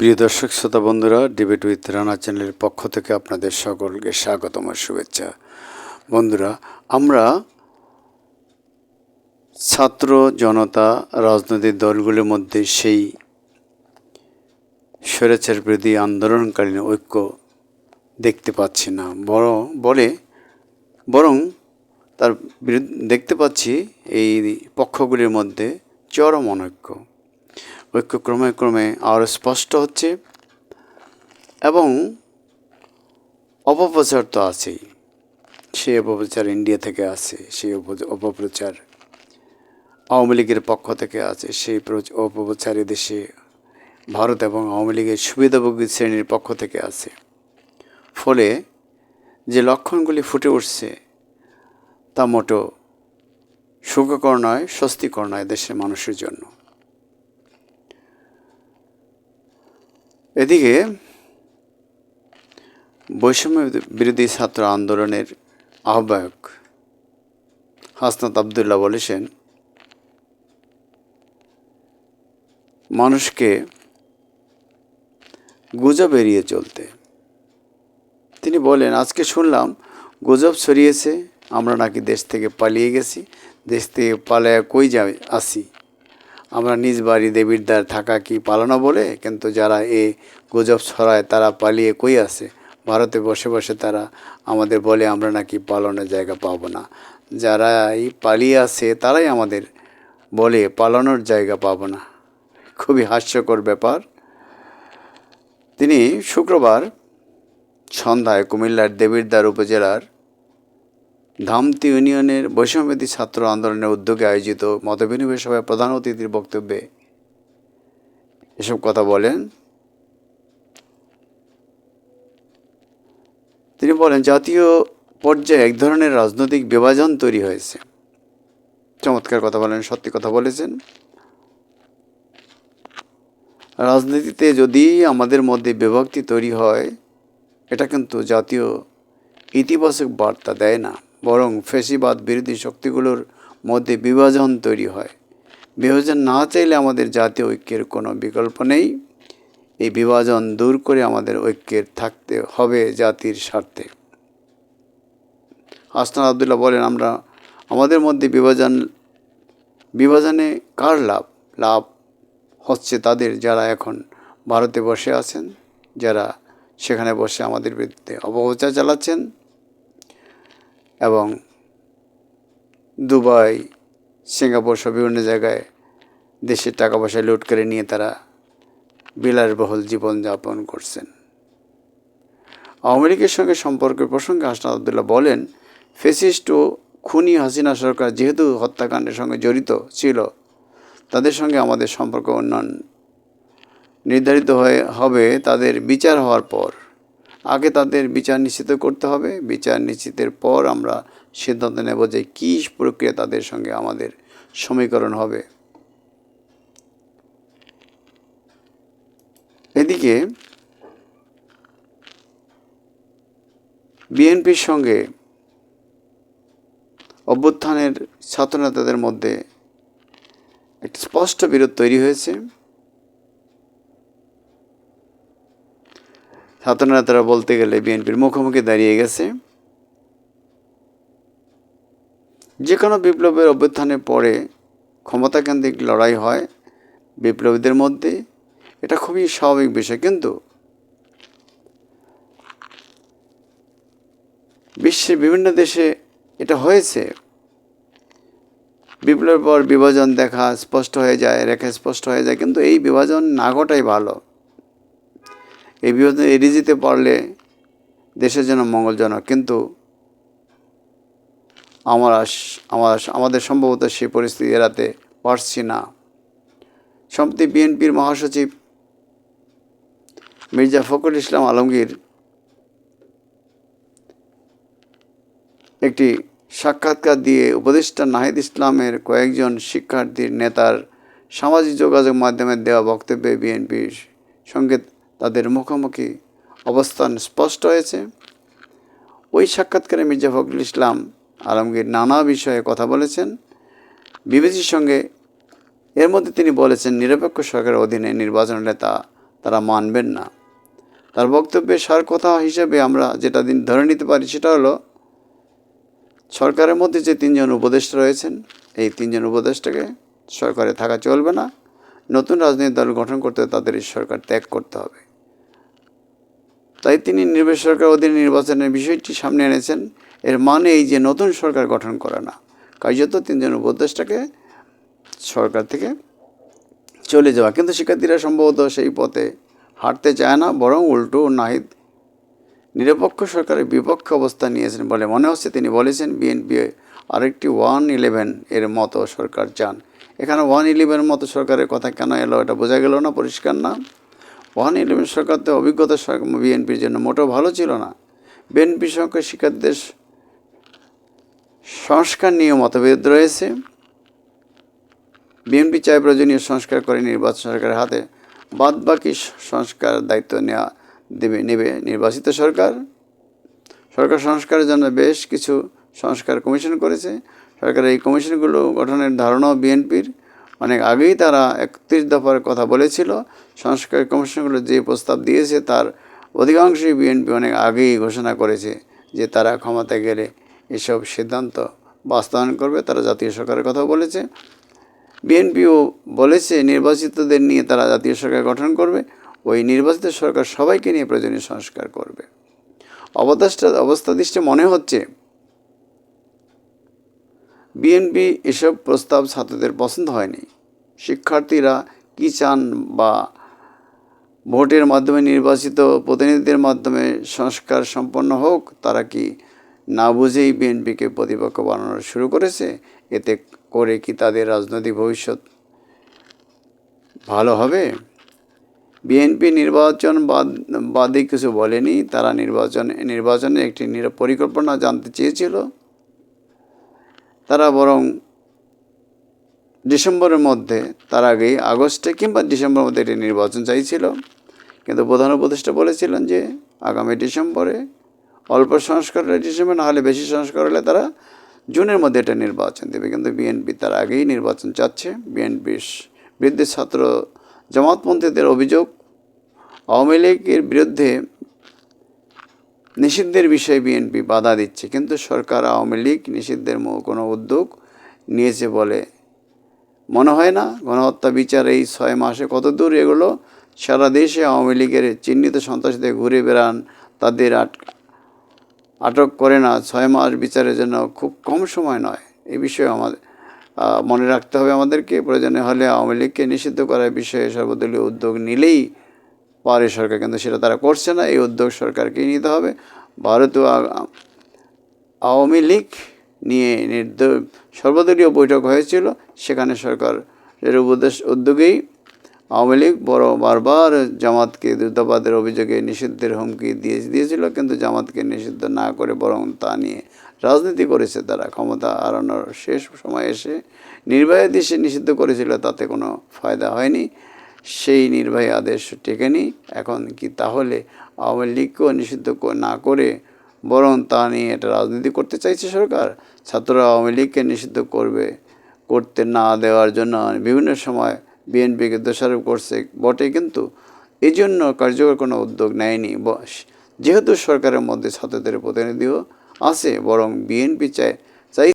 প্রিয় দর্শক, শ্রোতা বন্ধুরা ডিবেট উইথ রানা চ্যানেলের পক্ষ থেকে আপনাদের সকলকে স্বাগতম শুভেচ্ছা। বন্ধুরা, আমরা ছাত্র জনতা, রাজনৈতিক দলগুলির মধ্যে সেই স্বৈরাচার বিরোধী আন্দোলনকালীন ঐক্য দেখতে পাচ্ছি না। বড় বলে, বরং তার দেখতে পাচ্ছি এই পক্ষগুলির মধ্যে চরম অনৈক্য। ঐক্য ক্রমে ক্রমে আরও স্পষ্ট হচ্ছে এবং অপপ্রচার তো আছেই। সেই অপপ্রচার ইন্ডিয়া থেকে আছে, সেই অপ- অপপ্রচার আওয়ামী লীগের পক্ষ থেকে আছে, সেই প্র- অপপ্রচার দেশে ভারত এবং আওয়ামী লীগের সুবিধাভোগী শ্রেণির পক্ষ থেকে আছে। ফলে যে লক্ষণগুলি ফুটে উঠছে তা মোটো সুখকর নয়, স্বস্তিকর নয় দেশের মানুষের জন্য। এদিকে বৈষম্য বিরোধী ছাত্র আন্দোলনের আহ্বায়ক হাসনাত আবদুল্লাহ বলেছেন, মানুষকে গুজব এড়িয়ে চলতে। তিনি বলেন, আজকে শুনলাম গুজব ছড়িয়েছে, আমরা নাকি দেশ থেকে পালিয়ে গেছি, দেশ থেকে পালায়া কই যাই আসি। আমরা নিজ বাড়ি দেবীর দ্বার থাকা কি পালানো বলে? কিন্তু যারা এ গুজব ছড়ায়, তারা পালিয়ে কই আছে? ভারতে বসে বসে তারা আমাদের বলে, আমরা নাকি পালানোর জায়গা পাবো না। যারা এই পালিয়ে আছে, তারাই আমাদের বলে, পালানোর জায়গা পাবো না। খুবই হাস্যকর ব্যাপার। তিনি শুক্রবার সন্ধ্যায় কুমিল্লার দেবীরদ্বার উপজেলার ধামতি ইউনিয়নের বৈষম্যবিধি ছাত্র আন্দোলনের উদ্যোগে আয়োজিত মতবিনিময় সভায় প্রধান অতিথির বক্তব্যে এসব কথা বলেন। তিনি বলেন, জাতীয় পর্যায়ে এক ধরনের রাজনৈতিক বিভাজন তৈরি হয়েছে। চমৎকার কথা বলেন, সত্যি কথা বলেছেন। রাজনীতিতে যদি আমাদের মধ্যে বিভক্তি তৈরি হয়, এটা কিন্তু জাতীয় ইতিবাচক বার্তা দেয় না। বরং ফেসিবাদ বিরোধী শক্তিগুলোর মধ্যে বিভাজন তৈরি হয়। বিভাজন না চাইলে আমাদের জাতীয় ঐক্যের কোনো বিকল্প নেই। এই বিভাজন দূর করে আমাদের ঐক্যের থাকতে হবে জাতির স্বার্থে। হাসনান আবদুল্লাহ বলেন, আমরা আমাদের মধ্যে বিভাজন, বিভাজনে কার লাভ? লাভ হচ্ছে তাদের যারা এখন ভারতে বসে আছেন, যারা সেখানে বসে আমাদের বিরুদ্ধে অপপ্রচার চালাচ্ছেন। এবং দুবাই, সিঙ্গাপুর সব বিভিন্ন জায়গায় দেশের টাকা পয়সা লুট করে নিয়ে তারা বিলাসবহুল জীবনযাপন করছেন। আওয়ামী সঙ্গে সম্পর্কের প্রসঙ্গে হাসনাত আবদুল্লাহ বলেন ফেসিস্ট ও খুনি হাসিনা সরকার যেহেতু হত্যাকাণ্ডের সঙ্গে জড়িত ছিল, তাদের সঙ্গে আমাদের সম্পর্ক উন্নয়ন নির্ধারিত হয়ে হবে, তাদের বিচার হওয়ার পর। আগে তাদের বিচার নিশ্চিত করতে হবে। বিচার নিশ্চিতের পর আমরা সিদ্ধান্ত নেব যে কী প্রক্রিয়া তাদের সঙ্গে আমাদের সমীকরণ হবে। এদিকে বিএনপির সঙ্গে অভ্যুত্থানের ছাত্রনেতাদের মধ্যে একটি স্পষ্ট বিরোধ তৈরি হয়েছে। ছাত্রনেতারা বলতে গেলে বিএনপির মুখোমুখি দাঁড়িয়ে গেছে। যে কোনো বিপ্লবের অভ্যুত্থানের পরে ক্ষমতাকেন্দ্রিক লড়াই হয় বিপ্লবীদের মধ্যে। এটা খুবই স্বাভাবিক বিষয়, কিন্তু বিশ্বের বিভিন্ন দেশে এটা হয়েছে। বিপ্লবের পর বিভাজন দেখা স্পষ্ট হয়ে যায়, রেখা স্পষ্ট হয়ে যায়, কিন্তু এই বিভাজন না ঘটাই ভালো। এই বিভাজন এড়িয়ে যেতে পারলে দেশের জন্য মঙ্গলজনক। কিন্তু আমরা আমার আমাদের সম্ভবত সেই পরিস্থিতি এড়াতে পারছি না। সম্প্রতি বিএনপির মহাসচিব মির্জা ফখরুল ইসলাম আলমগীর একটি সাক্ষাৎকার দিয়ে উপদেষ্টা নাহিদ ইসলামের কয়েকজন শিক্ষার্থীর নেতার সামাজিক যোগাযোগ মাধ্যমে দেওয়া বক্তব্যে বিএনপির সঙ্গে তাদের মুখোমুখি অবস্থান স্পষ্ট হয়েছে। ওই সাক্ষাৎকারে মির্জা ফখরুল ইসলাম আলমগীর নানা বিষয়ে কথা বলেছেন। বিবিসির সঙ্গে এর মধ্যে তিনি বলেছেন, নিরপেক্ষ সরকারের অধীনে নির্বাচন তা, তারা মানবেন না। তার বক্তব্যে সার কথা হিসেবে আমরা যেটা দিন ধরে নিতে পারি সেটা হলো, সরকারের মধ্যে যে তিনজন উপদেষ্টা রয়েছেন, এই তিনজন উপদেষ্টাকে সরকারে থাকা চলবে না। নতুন রাজনৈতিক দল গঠন করতে তাদের এই সরকার ত্যাগ করতে হবে। তাই তিনি নির্বাচন সরকার অধীনে নির্বাচনের বিষয়টি সামনে এনেছেন। এর মানে এই যে নতুন সরকার গঠন করে না, কার্যত তিনজন উপদেষ্টাকে সরকার থেকে চলে যাওয়া। কিন্তু শিক্ষার্থীরা সম্ভবত সেই পথে হাঁটতে চায় না, বরং উল্টো নাহিদ নিরপেক্ষ সরকারের বিপক্ষে অবস্থান নিয়েছেন বলে মনে হচ্ছে। তিনি বলেছেন, বিএনপি আরেকটি ওয়ান ইলেভেন এর মতো সরকার চান। এখানে ওয়ান ইলেভেনের মতো সরকারের কথা কেন এলো এটা বোঝা গেল না, পরিষ্কার না। ওয়ান ইলেভেন সরকার তো অভিজ্ঞতা বিএনপির জন্য মোটেও ভালো ছিল না। বিএনপি সঙ্গে শিক্ষার্থীদের সংস্কার নিয়ে মতভেদ রয়েছে। বিএনপি চায় প্রয়োজনীয় সংস্কার করে নির্বাচন সরকারের হাতে বাদ বাকি সংস্কার দায়িত্ব নেওয়া দেবে নেবে নির্বাচিত সরকার। সরকার সংস্কারের জন্য বেশ কিছু সংস্কার কমিশন করেছে। সরকার এই কমিশনগুলো গঠনের ধারণাও বিএনপির। অনেক আগেই তারা একত্রিশ দফার কথা বলেছিল। সংস্কার কমিশনগুলো যে প্রস্তাব দিয়েছে, তার অধিকাংশই বিএনপি অনেক আগেই ঘোষণা করেছে যে তারা ক্ষমতায় গেলে এসব সিদ্ধান্ত বাস্তবায়ন করবে, তারা জাতীয় সরকারের কথা বলেছে। বিএনপিও বলেছে নির্বাচিতদের নিয়ে তারা জাতীয় সরকার গঠন করবে, ওই নির্বাচিত সরকার সবাইকে নিয়ে প্রয়োজনীয় সংস্কার করবে। অবদাসটা অবস্থা দৃষ্টে মনে হচ্ছে বিএনপি এসব প্রস্তাব ছাত্রদের পছন্দ হয়নি। শিক্ষার্থীরা কী চান বা ভোটের মাধ্যমে নির্বাচিত প্রতিনিধিদের মাধ্যমে সংস্কার সম্পন্ন হোক, তারা কি না বুঝেই বিএনপিকে প্রতিপক্ষ বানানো শুরু করেছে? এতে করে কি তাদের রাজনৈতিক ভবিষ্যৎ ভালো হবে? বিএনপি নির্বাচন বাদ, বাদে কিছু বলেনি। তারা নির্বাচন নির্বাচনে একটি পরিকল্পনা জানতে চেয়েছিল। তারা বরং ডিসেম্বরের মধ্যে, তার আগেই আগস্টে কিংবা ডিসেম্বরের মধ্যে একটি নির্বাচন চাইছিল। কিন্তু প্রধান উপদেষ্টা বলেছিলেন যে, আগামী ডিসেম্বরে অল্প সংস্কার হলে ডিসেম্বর, না হলে বেশি সংস্কার হলে তারা জুনের মধ্যে এটা নির্বাচন দেবে। কিন্তু বিএনপি তার আগেই নির্বাচন চাচ্ছে। বিএনপির বিরুদ্ধে ছাত্র জামাতপন্থীদের অভিযোগ, আওয়ামী লীগের বিরুদ্ধে নিষিদ্ধের বিষয়ে বিএনপি বাধা দিচ্ছে, কিন্তু সরকার আওয়ামী লীগ নিষিদ্ধের কোনো উদ্যোগ নিয়েছে বলে মনে হয় না। গণহত্যা বিচার এই ছয় মাসে কত দূর এগুলো? সারা দেশে আওয়ামী লীগের চিহ্নিত সন্ত্রাসীদের ঘুরে বেড়ান, তাদের আট, আটক করে না। ছয় মাস বিচারের জন্য খুব কম সময় নয়। এই বিষয়ে আমাদের মনে রাখতে হবে আমাদেরকে। প্রয়োজনে হলে আওয়ামী লীগকে নিষিদ্ধ করার বিষয়ে সর্বদলীয় উদ্যোগ নিলেই পারে সরকার, কিন্তু সেটা তারা করছে না, এই উদ্যোগ সরকারকেই নিতে হবে। ভারতীয় আওয়ামী লীগ নিয়ে নির্দ সর্বদলীয় বৈঠক হয়েছিল, সেখানে সরকার এর উপদেশ, উদ্যোগেই আওয়ামী লীগ বড় বারবার জামাতকে দ্রুতবাদের অভিযোগে নিষিদ্ধের হুমকি দিয়ে, দিয়েছিল, কিন্তু জামাতকে নিষিদ্ধ না করে বরং তা নিয়ে রাজনীতি করেছে তারা। ক্ষমতা হারানোর শেষ সময় এসে নির্বাহী দেশে নিষিদ্ধ করেছিল, তাতে কোনো ফায়দা হয়নি। সেই নির্বাহী আদেশ টেকেনি এখন কি তাহলে আওয়ামী লীগকেও নিষিদ্ধ না করে বরং তা নিয়ে এটা রাজনীতি করতে চাইছে সরকার? ছাত্ররা আওয়ামী লীগকে নিষিদ্ধ করবে, করতে না দেওয়ার জন্য বিভিন্ন সময় বিএনপিকে দোষারোপ করছে, বটে কিন্তু এই জন্য কার্যকর কোনো উদ্যোগ নেয়নি। যেহেতু সরকারের মধ্যে ছাত্রদের প্রতিনিধিও আছে, বরং বিএনপি চায়